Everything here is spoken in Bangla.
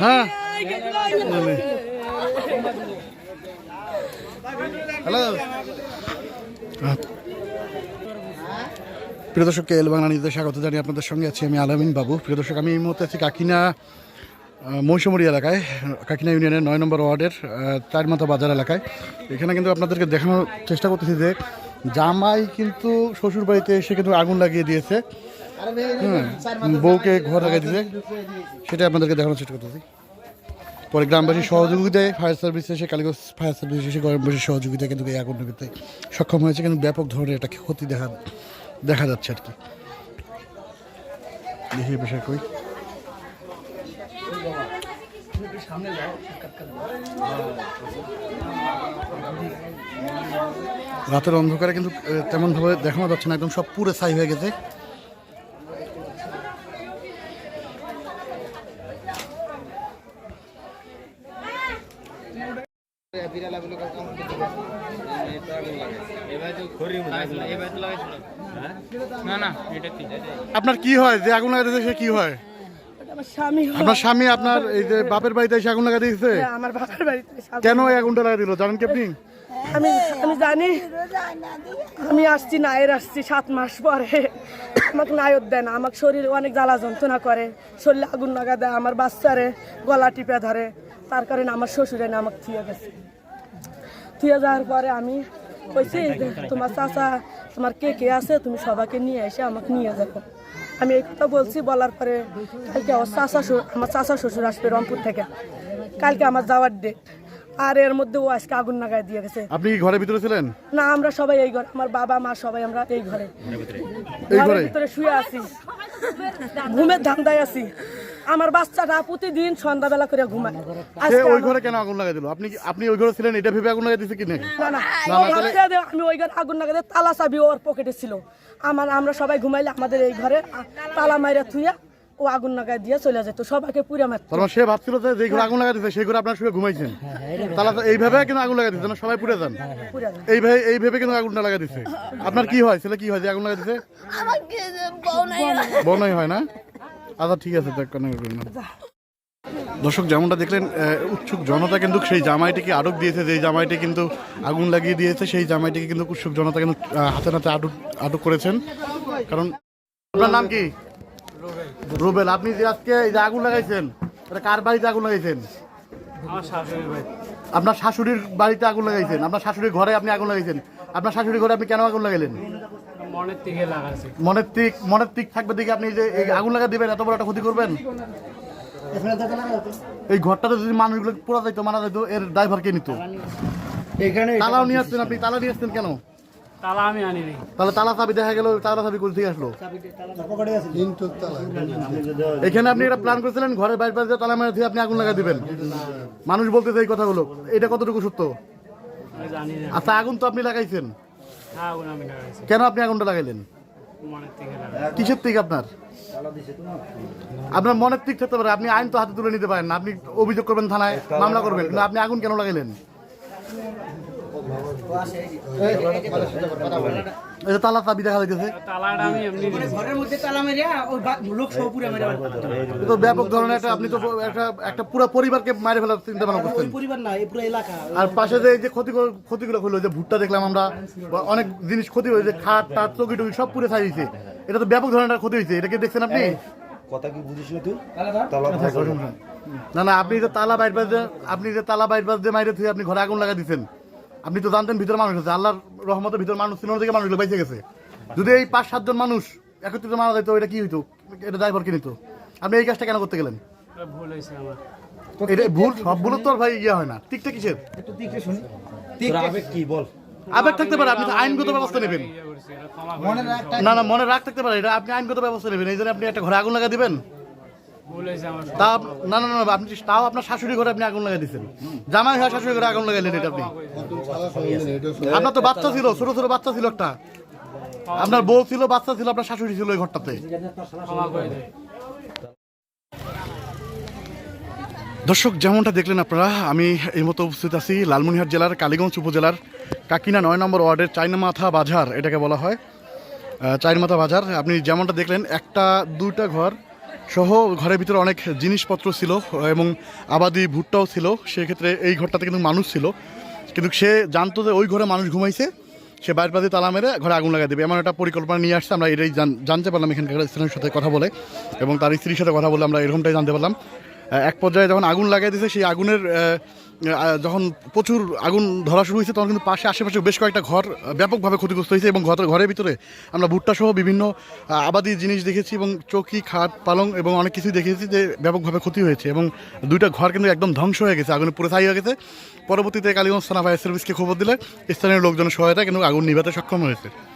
হ্যাঁ প্রিয় দর্শক এল বাংলা নিউজে স্বাগত জানিয়ে আপনাদের সঙ্গে আছি আমি আলামিন বাবু। প্রিয় দর্শক আমি এই মুহূর্তে আছি কাকিনা আহ, মৌসুমুড়ি এলাকায় কাকিনা ইউনিয়নের নয় নম্বর ওয়ার্ডের আহ, চারমাথা বাজার এলাকায়। এখানে কিন্তু আপনাদেরকে দেখানোর চেষ্টা করতেছি যে জামাই কিন্তু শ্বশুর বাড়িতে এসে কিন্তু আগুন লাগিয়ে দিয়েছে। বউকে ঘর লাগিয়ে দিয়েছে সেটা আপনাদেরকে দেখানোর চেষ্টা করতেছি। পরে গ্রামবাসীর সহযোগিতায় ফায়ার সার্ভিস এসে কালীগঞ্জ ফায়ার সার্ভিস এসে গ্রামবাসীর সহযোগিতায় কিন্তু এই আগুন নিভিতে সক্ষম হয়েছে। কিন্তু ব্যাপক ধরনের একটা ক্ষতি দেখা দেখা যাচ্ছে আর কি। রাতের অন্ধকারে কিন্তু তেমনভাবে দেখানো যাচ্ছে না। একদম সব পুরো ছাই হয়ে গেছে। না না এটা কি? আপনার কি হয়? যে আগুন লাগাতে সে কি হয়? স্বামী হয়। আপনার স্বামী আপনার এই যে বাপের বাড়িতে এসে আগুন লাগা দিয়েছে? আমার বাবার বাড়িতে স্বামী। কেন এই আগুনটা লাগা দিল? জানেন কি আপনি? আমি আমি জানি। আমি আসছি নায়ের আসছি সাত মাস পরে। আমাকে নায়ত দেয় না। আমাকে শরীরে অনেক জ্বালা যন্ত্রণা করে। শরীরে আগুন লাগা দেয় আমার বাচ্চারে গলা টিপে ধরে। তার কারণে আমার শ্বশুরে না আমাকে থুয়ে গেছে। থুয়ে যাওয়ার পরে আমি কইছি তোমার চাচা তোমার কে কে আছে তুমি সবাইকে নিয়ে এসে আমাকে নিয়ে যাব আমি এই কথা বলছি বলার পরে কালকে আমার চাচা আমার চাচা শ্বশুর আসবে রংপুর থেকে। কালকে আমার যাওয়ার ডেট আর এর মধ্যে ও আজকে আগুন লাগায় দিয়ে গেছে। আপনি কি ঘরের ভিতরে ছিলেন? না আমরা সবাই এই ঘরে আমার বাবা মা সবাই আমরা এই ঘরে। এই ঘরে? ভিতরে শুয়ে আছি। ঘুমের ধান্দায় আছি। আমার বাচ্চাটা প্রতিদিন সন্ধ্যাবেলা করে ঘুমায়। সে ওই আমার- ঘরে কেন আগুন লাগা দিল? আপনি আপনি ওই ঘরে ছিলেন? এটা ভেবে আগুন লাগা দিয়েছে কি না? আমি ওই ঘরে আগুন লাগাতে তালা চাবি ওর পকেটে ছিল। আমার আমরা সবাই ঘুমাইলে আমাদের এই ঘরে তালা মাইরা থুইয়া ও আগুন লাগাই দিয়ে চলে যেত। সবাইকে পুড়ে মারত। তার মানে সে ভাবছিল যে যে ঘরে আগুন লাগাই দিয়েছে সেই ঘরে আপনার শুয়ে ঘুমাইছেন। তাহলে তো এইভাবে কেন আগুন লাগাই দিচ্ছে না সবাই পুড়ে যান। যায় এইভাবে এইভাবে কেন আগুনটা লাগা দিচ্ছে আপনার কি হয়? ছেলে কি হয় যে আগুন লাগা দিচ্ছে আমাকে বউ নাই। বনই হয় না? আচ্ছা ঠিক আছে। দর্শক যেমনটা দেখলেন উৎসুক জনতা কিন্তু সেই জামাইটিকে আটক দিয়েছে যে জামাইটি কিন্তু আগুন লাগিয়ে দিয়েছে সেই জামাইটিকে কিন্তু উৎসুক জনতা কিন্তু হাতে নাতে আটক আটক করেছেন। কারণ আপনার নাম কি? রুবেল। আপনি যে আজকে এই যে আগুন লাগাইছেন এটা কার বাড়িতে আগুন লাগাইছেন? আপনার শাশুড়ির বাড়িতে আগুন লাগাইছেন আপনার শাশুড়ির ঘরে আপনি আগুন লাগাইছেন। আপনার শাশুড়ির ঘরে আপনি কেন আগুন লাগাইলেন? মনের তিক মনের তিক থাকবে দেখে আপনি যে এই আগুন লাগা দিবেন এত বড় একটা ক্ষতি করবেন? এই ঘরটাতে যদি মানুষগুলো পোড়া যাইতো মারা যাইতো এর ড্রাইভার কে নিত? তালাও নিয়ে আসছেন আপনি তালা নিয়ে আসছেন কেন? তালা আমি আনি তাহলে তালা চাবি দেখা গেল তালা চাবি কোথা থেকে আসলো? এখানে আপনি এটা প্ল্যান করেছিলেন ঘরের বাইরে বাইরে তালা মেরে দিয়ে আপনি আগুন লাগা দিবেন। মানুষ বলতেছে এই কথাগুলো। এটা কতটুকু সত্য? আমি জানি না। আচ্ছা আগুন তো আপনি লাগাইছেন। কেন আপনি আগুনটা লাগাইলেন? কিসের থেকে আপনার? আপনার মনের দিক থাকতে পারে আপনি আইন তো হাতে তুলে নিতে পারেন না আপনি অভিযোগ করবেন থানায় মামলা করবেন কিন্তু আপনি আগুন কেন লাগাইলেন? তালা চাবি দেখা যাইতেছে। তালাটা আমি এমনি দিয়েছি। ঘরের মধ্যে তালা মেরিয়া ওই বা- লোক সহ পুরে মেরে এ তো ব্যাপক ধরনের একটা আপনি তো একটা একটা পুরো পরিবারকে মারে ফেলার চিন্তা ভাবনা করছেন। পরিবার না এই পুরো এলাকা। আর পাশে যে যে ক্ষতি ক্ষতিগুলো হলো যে ভুট্টা দেখলাম আমরা অনেক জিনিস ক্ষতি হয়েছে খাট টাট চকি টকি সব পুরে ছাড়িয়েছে এটা তো ব্যাপক ধরনের ক্ষতি হয়েছে এটা কি দেখছেন আপনি? কথা কি বুঝিস না তুই? না না আপনি যে তালা বাইর বাজ আপনি যে তালা বাইর বাজ দিয়ে মাইরে থুয়ে আপনি ঘরে আগুন লাগা দিচ্ছেন আপনি তো জানতেন ভিতরে মানুষ আছে আল্লাহর রহমতের ভিতরে মানুষ না থেকে মানুষগুলো বেঁচে গেছে। যদি এই পাঁচ সাতজন মানুষ একত্রিত মারা যেত এটা কি হইতো? এটা ড্রাইভার কি নিত? আপনি এই কাজটা কেন করতে গেলেন? এটা ভুল হয়েছে আমার। এটা ভুল সব ভুল তো আর ভাই ইয়ে হয় না। ঠিকটা কিসের? একটু শুনি। আবেগ কি বল। আবেগ থাকতে পারে আপনি তো আইনগত ব্যবস্থা নেবেন। ইয়ে মনে না না মনে রাখ থাকতে পারে এটা আপনি আইনগত ব্যবস্থা নেবেন। এই জন্য আপনি একটা ঘরে আগুন লাগা দিবেন ভুল হয়েছে আমার তা না না না না, আপনি তাও আপনার শাশুড়ি ঘরে আপনি আগুন লাগাই দিচ্ছেন জামাই হয় শাশুড়ি ঘরে আগুন লাগাইলেন এটা আপনি। আপনার তো বাচ্চা ছিল ছোট ছোট বাচ্চা ছিল একটা। আপনার বউ ছিল বাচ্চা ছিল আপনার শাশুড়ি ছিল ওই ঘরটাতে। দর্শক যেমনটা দেখলেন আপনারা আমি এই মতো উপস্থিত আছি লালমনিরহাট জেলার কালীগঞ্জ উপজেলার কাকিনা নয় নম্বর ওয়ার্ডের চাইনামাথা বাজার এটাকে বলা হয়। চাইরমাথা বাজার আপনি যেমনটা দেখলেন একটা দুইটা ঘর সহ ঘরের ভিতরে অনেক জিনিসপত্র ছিল এবং আবাদি ভুট্টাও ছিল। সেক্ষেত্রে এই ঘরটাতে কিন্তু মানুষ ছিল। কিন্তু সে জানতো যে ওই ঘরে মানুষ ঘুমাইছে, সে বাইর পাতে তালা মেরে ঘরে আগুন লাগাই দেবে। এমন একটা পরিকল্পনা নিয়ে আসছে, আমরা এটাই জানতে পারলাম এখানকার স্ত্রীর সাথে কথা বলে এবং তার স্ত্রীর সাথে কথা বলে আমরা এরকমটাই জানতে পারলাম। এক পর্যায়ে যখন আগুন লাগাই দিয়েছে, সেই আগুনের যখন প্রচুর আগুন ধরা শুরু হয়েছে, তখন কিন্তু পাশে, আশেপাশে বেশ কয়েকটা ঘর ব্যাপকভাবে ক্ষতিগ্রস্ত হয়েছে এবং ঘর- ঘরের ভিতরে আমরা ভুট্টা সহ বিভিন্ন আবাদি জিনিস দেখেছি এবং চৌকি, খাট, পালং এবং অনেক কিছুই দেখেছি যে ব্যাপকভাবে ক্ষতি হয়েছে এবং দুইটা ঘর কিন্তু একদম ধ্বংস হয়ে গেছে, আগুনে পুরো ছাই হয়ে গেছে। পরবর্তীতে কালীগঞ্জ থানা ফায়ার সার্ভিসকে খবর দিলে স্থানীয় লোকজনের সহায়তা কিন্তু আগুন নিভাতে সক্ষম হয়েছে।